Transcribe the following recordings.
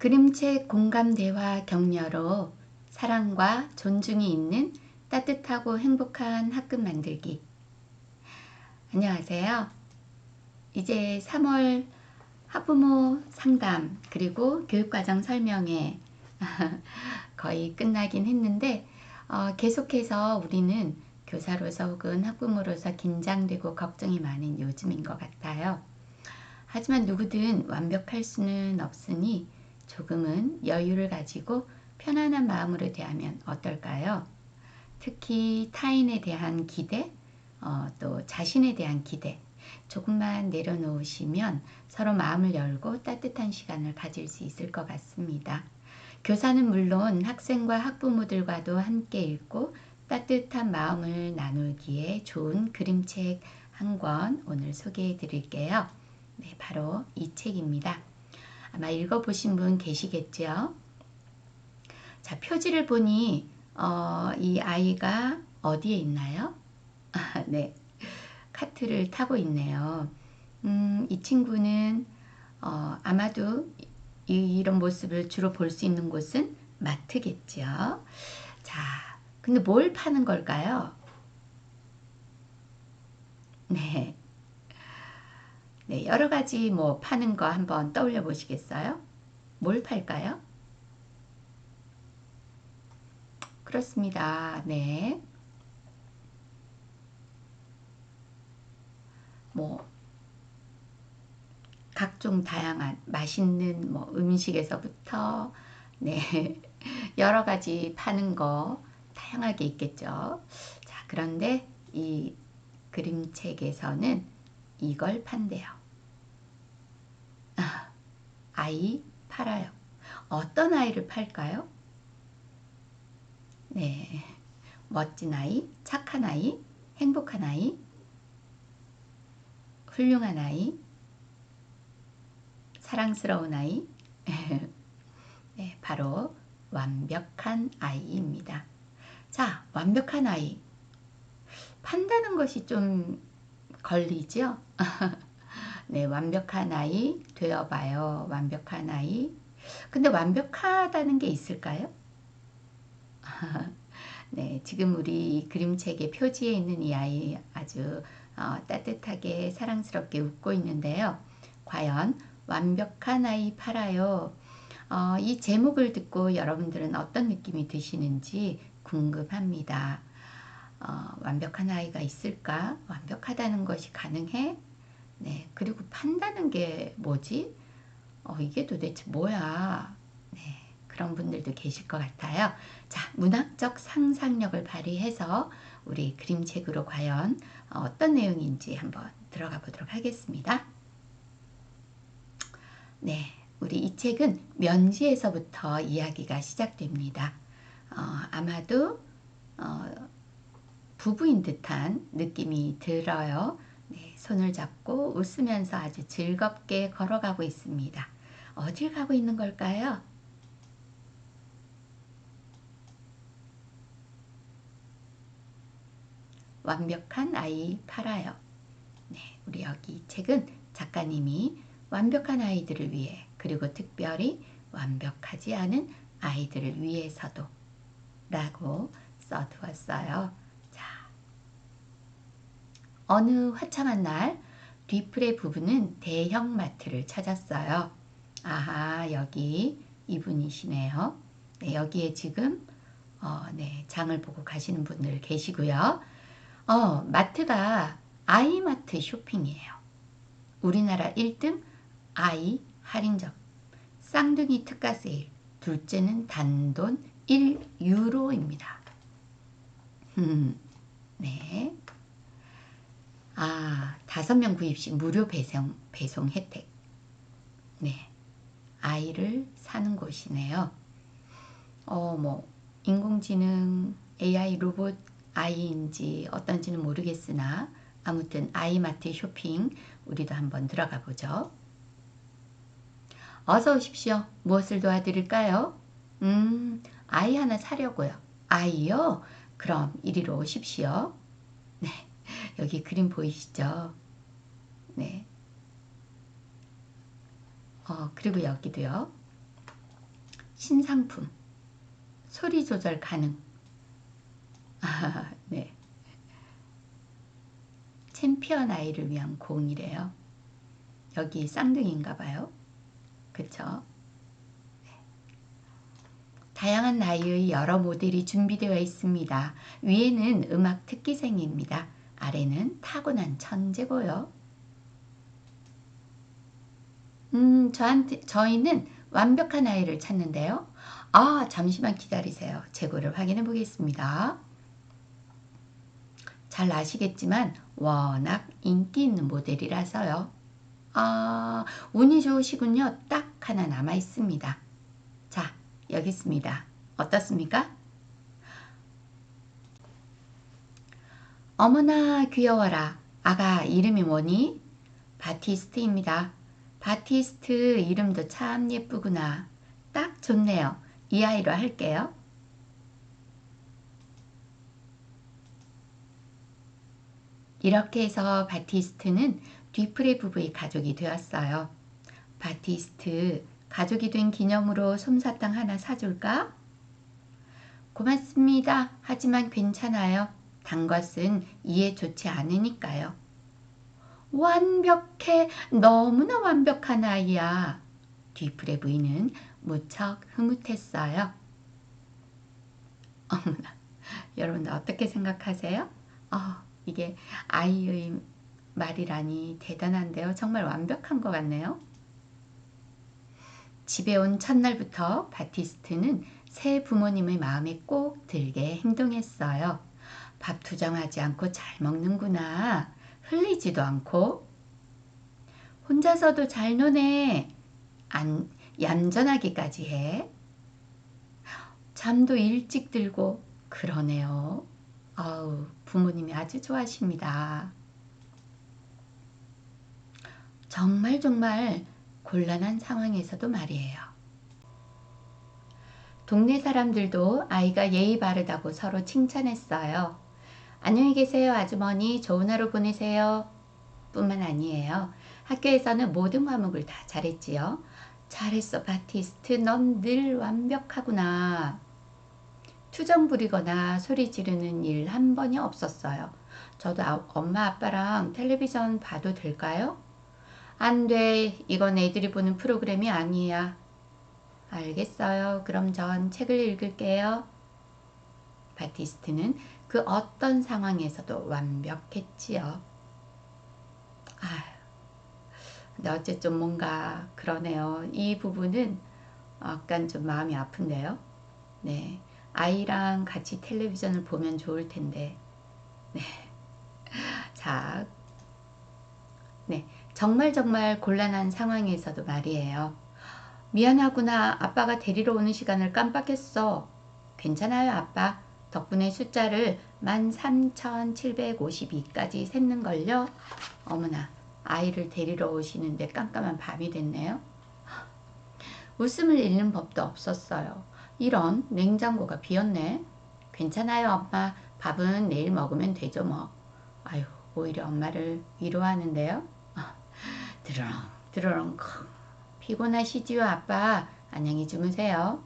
그림책 공감 대화 격려로 사랑과 존중이 있는 따뜻하고 행복한 학급 만들기. 안녕하세요. 이제 3월 학부모 상담 그리고 교육과정 설명회 거의 끝나긴 했는데 어, 계속해서 우리는 교사로서 혹은 학부모로서 긴장되고 걱정이 많은 요즘인 것 같아요. 하지만 누구든 완벽할 수는 없으니 조금은 여유를 가지고 편안한 마음으로 대하면 어떨까요? 특히 타인에 대한 기대, 어, 또 자신에 대한 기대, 조금만 내려놓으시면 서로 마음을 열고 따뜻한 시간을 가질 수 있을 것 같습니다. 교사는 물론 학생과 학부모들과도 함께 읽고 따뜻한 마음을 나누기에 좋은 그림책 한 권 오늘 소개해 드릴게요. 네, 바로 이 책입니다. 아마 읽어보신 분 계시겠죠? 자, 표지를 보니 어, 이 아이가 어디에 있나요? 아, 네, 카트를 타고 있네요. 음, 이 친구는 어, 아마도 이, 런 모습을 주로 볼 수 있는 곳은 마트겠죠. 자, 근데 뭘 파는 걸까요? 네. 네, 여러 가지 뭐 파는 거 한번 떠올려 보시겠어요? 뭘 팔까요? 그렇습니다. 네. 뭐 각종 다양한 맛있는 뭐 음식에서부터 네 여러 가지 파는 거 다양하게 있겠죠. 자 그런데 이 그림책에서는 이걸 판대요. 아이 팔아요. 어떤 아이를 팔까요? 네. 멋진 아이, 착한 아이, 행복한 아이, 훌륭한 아이, 사랑스러운 아이, 네, 바로 완벽한 아이입니다. 자, 완벽한 아이. 판다는 것이 좀 걸리죠? 네, 완벽한 아이 되어봐요. 완벽한 아이. 근데 완벽하다는 게 있을까요? 네, 지금 우리 그림책의 표지에 있는 이 아이 아주 어, 따뜻하게 사랑스럽게 웃고 있는데요. 과연 완벽한 아이 팔아요. 어, 이 제목을 듣고 여러분들은 어떤 느낌이 드시는지 궁금합니다. 어, 완벽한 아이가 있을까? 완벽하다는 것이 가능해? 네, 그리고 판다는 게 뭐지? 어, 이게 도대체 뭐야? 네, 그런 분들도 계실 것 같아요. 자, 문학적 상상력을 발휘해서 우리 그림책으로 과연 어떤 내용인지 한번 들어가 보도록 하겠습니다. 네, 우리 이 책은 면지에서부터 이야기가 시작됩니다. 어, 아마도 어, 부부인 듯한 느낌이 들어요. 네, 손을 잡고 웃으면서 아주 즐겁게 걸어가고 있습니다. 어딜 가고 있는 걸까요? 완벽한 아이 팔아요. 네, 우리 여기 이 책은 작가님이 완벽한 아이들을 위해 그리고 특별히 완벽하지 않은 아이들을 위해서도 라고 써두었어요. 어느 화창한 날 뒤풀의 부부는 대형 마트를 찾았어요. 아하 여기 이분이시네요. 네, 여기에 지금 어, 네, 장을 보고 가시는 분들 계시고요. 어, 마트가 아이마트 쇼핑이에요. 우리나라 1등 아이 할인점. 쌍둥이 특가 세일. 둘째는 단돈 1유로입니다. 네. 아, 다섯 명 구입 시 무료 배송, 배송 혜택. 네. 아이를 사는 곳이네요. 어, 뭐, 인공지능, AI 로봇 아이인지 어떤지는 모르겠으나, 아무튼 아이마트 쇼핑, 우리도 한번 들어가 보죠. 어서 오십시오. 무엇을 도와드릴까요? 음, 아이 하나 사려고요. 아이요? 그럼 이리로 오십시오. 네. 여기 그림 보이시죠? 네. 어, 그리고 여기도요. 신상품. 소리 조절 가능. 아, 네. 챔피언 아이를 위한 공이래요. 여기 쌍둥이인가 봐요. 그쵸? 네. 다양한 나이의 여러 모델이 준비되어 있습니다. 위에는 음악 특기생입니다. 아래는 타고난 천재고요. 음, 저한테, 저희는 완벽한 아이를 찾는데요. 아, 잠시만 기다리세요. 재고를 확인해 보겠습니다. 잘 아시겠지만 워낙 인기 있는 모델이라서요. 아, 운이 좋으시군요. 딱 하나 남아 있습니다. 자, 여기 있습니다. 어떻습니까? 어머나 귀여워라. 아가 이름이 뭐니? 바티스트입니다. 바티스트 이름도 참 예쁘구나. 딱 좋네요. 이 아이로 할게요. 이렇게 해서 바티스트는 뒤프레 부부의 가족이 되었어요. 바티스트, 가족이 된 기념으로 솜사탕 하나 사줄까? 고맙습니다. 하지만 괜찮아요. 단 것은 이해 좋지 않으니까요. 완벽해. 너무나 완벽한 아이야. 뒤풀의 부인은 무척 흐뭇했어요. 어머나, 여러분들 어떻게 생각하세요? 어, 이게 아이의 말이라니 대단한데요. 정말 완벽한 것 같네요. 집에 온 첫날부터 바티스트는 새 부모님의 마음에 꼭 들게 행동했어요. 밥 투정하지 않고 잘 먹는구나. 흘리지도 않고. 혼자서도 잘 노네. 안, 얌전하기까지 해. 잠도 일찍 들고 그러네요. 아우, 부모님이 아주 좋아하십니다. 정말 정말 곤란한 상황에서도 말이에요. 동네 사람들도 아이가 예의 바르다고 서로 칭찬했어요. 안녕히 계세요, 아주머니. 좋은 하루 보내세요. 뿐만 아니에요. 학교에서는 모든 과목을 다 잘했지요. 잘했어, 바티스트. 넌 늘 완벽하구나. 투정 부리거나 소리 지르는 일 한 번이 없었어요. 저도 아, 엄마 아빠랑 텔레비전 봐도 될까요? 안 돼. 이건 애들이 보는 프로그램이 아니야. 알겠어요. 그럼 전 책을 읽을게요. 바티스트는 그 어떤 상황에서도 완벽했지요. 아, 근데 좀 뭔가 그러네요. 이 부분은 약간 좀 마음이 아픈데요. 네. 아이랑 같이 텔레비전을 보면 좋을 텐데. 네. 자. 네. 정말 정말 곤란한 상황에서도 말이에요. 미안하구나. 아빠가 데리러 오는 시간을 깜빡했어. 괜찮아요, 아빠. 덕분에 숫자를 13,752까지 샜는 걸요. 어머나, 아이를 데리러 오시는데 깜깜한 밤이 됐네요. 웃음을 잃는 법도 없었어요. 이런 냉장고가 비었네. 괜찮아요, 엄마. 밥은 내일 먹으면 되죠, 뭐. 아유, 오히려 엄마를 위로하는데요. 드러렁, 드러렁, 피곤하시지요, 아빠. 안녕히 주무세요.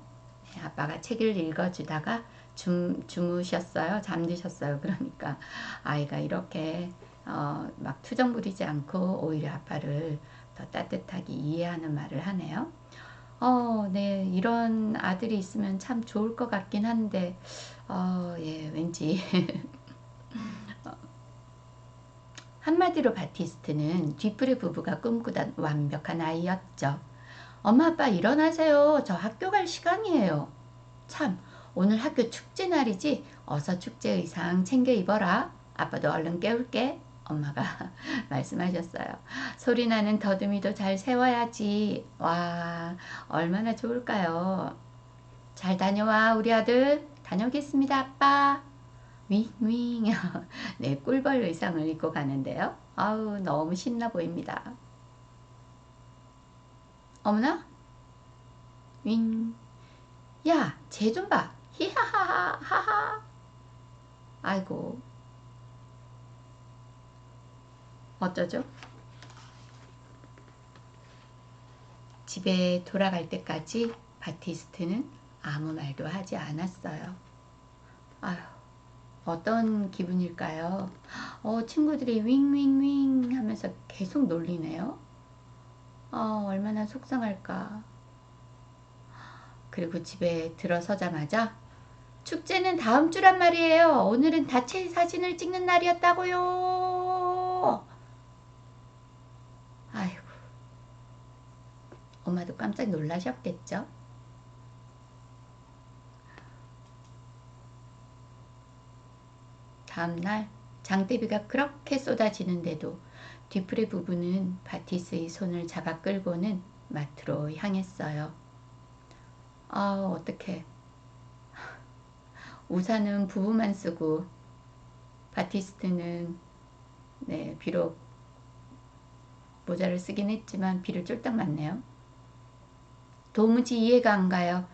네, 아빠가 책을 읽어주다가 주, 주무셨어요. 잠드셨어요. 그러니까 아이가 이렇게 어, 막 투정 부리지 않고 오히려 아빠를 더 따뜻하게 이해하는 말을 하네요. 어, 네, 이런 아들이 있으면 참 좋을 것 같긴 한데, 어, 예, 왠지. 한마디로 바티스트는 뒤풀이 부부가 꿈꾸던 완벽한 아이였죠. 엄마 아빠 일어나세요. 저 학교 갈 시간이에요. 참 오늘 학교 축제 날이지. 어서 축제 의상 챙겨 입어라. 아빠도 얼른 깨울게. 엄마가 말씀하셨어요. 소리 나는 더듬이도 잘 세워야지. 와, 얼마나 좋을까요? 잘 다녀와, 우리 아들. 다녀오겠습니다, 아빠. 윙윙. 네, 꿀벌 의상을 입고 가는데요. 아우, 너무 신나 보입니다. 어머나? 윙. 야, 쟤 좀 봐. 히하하하, 하하. 아이고. 어쩌죠? 집에 돌아갈 때까지 바티스트는 아무 말도 하지 않았어요. 아휴, 어떤 기분일까요? 어, 친구들이 윙윙윙 하면서 계속 놀리네요. 어, 얼마나 속상할까. 그리고 집에 들어서자마자 축제는 다음 주란 말이에요. 오늘은 다체 사진을 찍는 날이었다고요. 아이고. 엄마도 깜짝 놀라셨겠죠? 다음날 장대비가 그렇게 쏟아지는데도 뒤풀의 부부는 바티스의 손을 잡아 끌고는 마트로 향했어요. 아, 어떡해. 우산은 부부만 쓰고 바티스트는 네, 비록 모자를 쓰긴 했지만 비를 쫄딱 맞네요. 도무지 이해가 안 가요.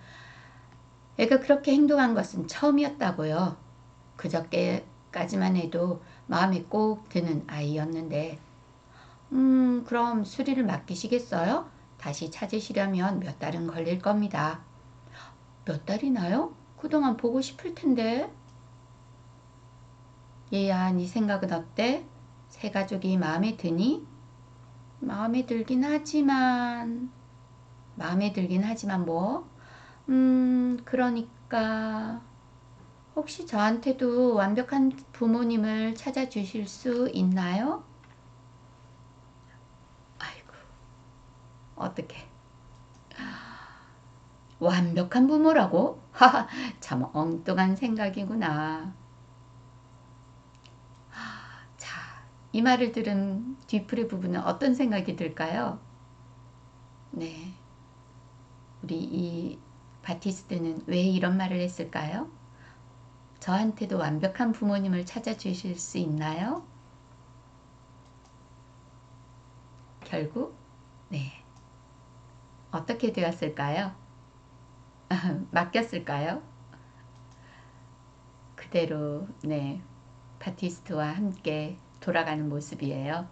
애가 그렇게 행동한 것은 처음이었다고요. 그저께까지만 해도 마음에 꼭 드는 아이였는데 음 그럼 수리를 맡기시겠어요? 다시 찾으시려면 몇 달은 걸릴 겁니다. 몇 달이나요? 그동안 보고 싶을 텐데. 얘야, 네 생각은 어때? 새 가족이 마음에 드니? 마음에 들긴 하지만, 마음에 들긴 하지만 뭐? 음, 그러니까, 혹시 저한테도 완벽한 부모님을 찾아주실 수 있나요? 아이고, 어떡해. 완벽한 부모라고? 참 엉뚱한 생각이구나. 자, 이 말을 들은 뒤풀의 부부는 어떤 생각이 들까요? 네. 우리 이 바티스트는 왜 이런 말을 했을까요? 저한테도 완벽한 부모님을 찾아주실 수 있나요? 결국, 네. 어떻게 되었을까요? 맡겼을까요? 그대로 네 바티스트와 함께 돌아가는 모습이에요.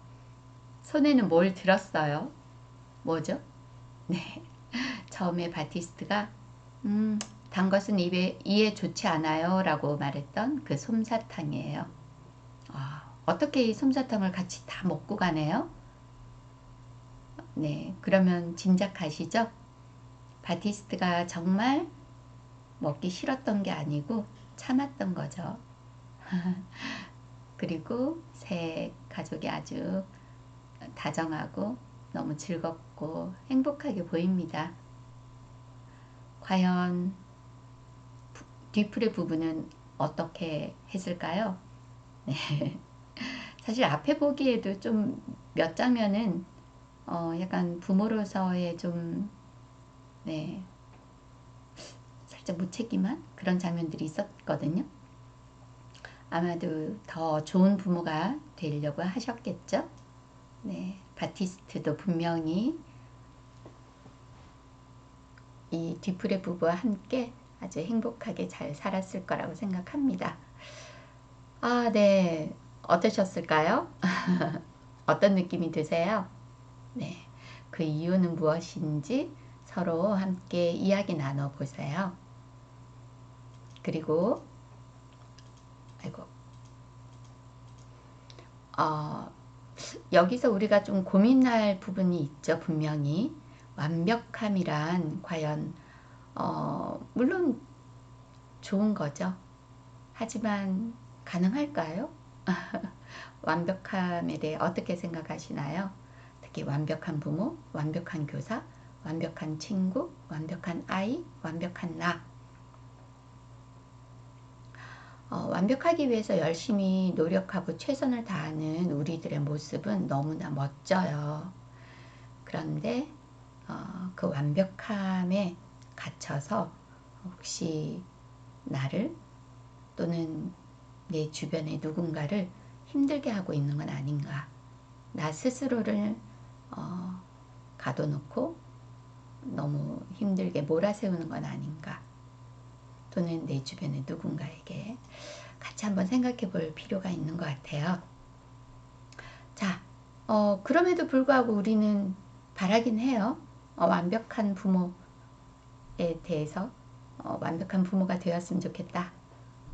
손에는 뭘 들었어요? 뭐죠? 네 처음에 바티스트가 음, 단 것은 입에 이에 좋지 않아요 라고 말했던 그 솜사탕이에요. 아, 어떻게 이 솜사탕을 같이 다 먹고 가네요? 네, 그러면 짐작하시죠? 바티스트가 정말 먹기 싫었던 게 아니고 참았던 거죠. 그리고 새 가족이 아주 다정하고 너무 즐겁고 행복하게 보입니다. 과연 뒤풀의 부부는 어떻게 했을까요? 네. 사실 앞에 보기에도 좀 몇 장면은 어 약간 부모로서의 좀 네. 살짝 무책임한 그런 장면들이 있었거든요. 아마도 더 좋은 부모가 되려고 하셨겠죠. 네. 바티스트도 분명히 이 뒤풀의 부부와 함께 아주 행복하게 잘 살았을 거라고 생각합니다. 아, 네. 어떠셨을까요? 어떤 느낌이 드세요? 네. 그 이유는 무엇인지 서로 함께 이야기 나눠 보세요. 그리고 아이고 어, 여기서 우리가 좀 고민할 부분이 있죠 분명히 완벽함이란 과연 어, 물론 좋은 거죠 하지만 가능할까요? 완벽함에 대해 어떻게 생각하시나요? 특히 완벽한 부모, 완벽한 교사, 완벽한 친구, 완벽한 아이, 완벽한 나. 어, 완벽하기 위해서 열심히 노력하고 최선을 다하는 우리들의 모습은 너무나 멋져요. 그런데 어, 그 완벽함에 갇혀서 혹시 나를 또는 내 주변의 누군가를 힘들게 하고 있는 건 아닌가. 나 스스로를 어, 가둬놓고 너무 힘들게 몰아세우는 건 아닌가 또는 내 주변의 누군가에게 같이 한번 생각해 볼 필요가 있는 것 같아요. 자, 어, 그럼에도 불구하고 우리는 바라긴 해요. 어, 완벽한 부모 대해서 어, 완벽한 부모가 되었으면 좋겠다.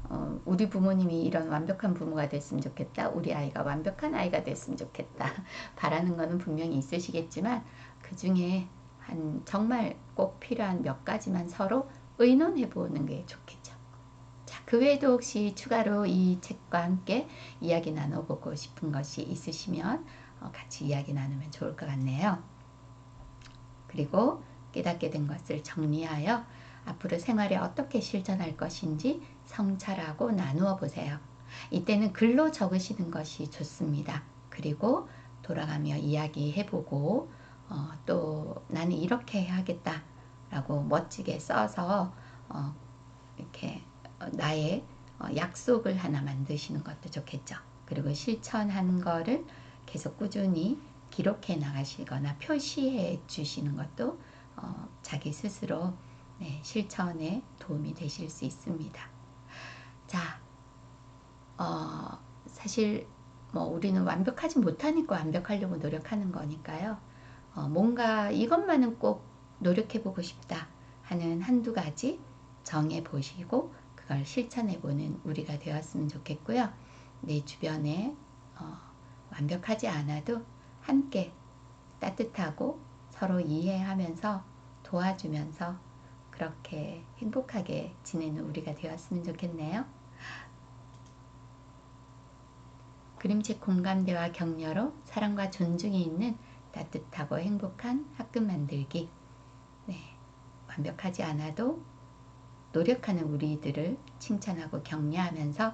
어, 우리 부모님이 이런 완벽한 부모가 됐으면 좋겠다. 우리 아이가 완벽한 아이가 됐으면 좋겠다. 바라는 거는 분명히 있으시겠지만 그 중에 한 정말 꼭 필요한 몇 가지만 서로 의논해 보는 게 좋겠죠. 자, 그 외에도 혹시 추가로 이 책과 함께 이야기 나눠보고 싶은 것이 있으시면 어, 같이 이야기 나누면 좋을 것 같네요. 그리고 깨닫게 된 것을 정리하여 앞으로 생활에 어떻게 실천할 것인지 성찰하고 나누어 보세요. 이때는 글로 적으시는 것이 좋습니다. 그리고 돌아가며 이야기해보고 어, 또 나는 이렇게 해야겠다 라고 멋지게 써서 어, 이렇게 나의 어, 약속을 하나 만드시는 것도 좋겠죠. 그리고 실천한 거를 계속 꾸준히 기록해 나가시거나 표시해 주시는 것도 어, 자기 스스로 네, 실천에 도움이 되실 수 있습니다. 자, 어, 사실 뭐 우리는 완벽하지 못하니까 완벽하려고 노력하는 거니까요. 어, 뭔가 이것만은 꼭 노력해 보고 싶다 하는 한두 가지 정해 보시고 그걸 실천해 보는 우리가 되었으면 좋겠고요. 내 주변에 어, 완벽하지 않아도 함께 따뜻하고 서로 이해하면서 도와주면서 그렇게 행복하게 지내는 우리가 되었으면 좋겠네요. 그림책 공감대와 격려로 사랑과 존중이 있는 따뜻하고 행복한 학급 만들기. 네, 완벽하지 않아도 노력하는 우리들을 칭찬하고 격려하면서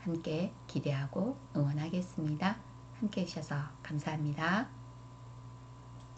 함께 기대하고 응원하겠습니다. 함께 해주셔서 감사합니다.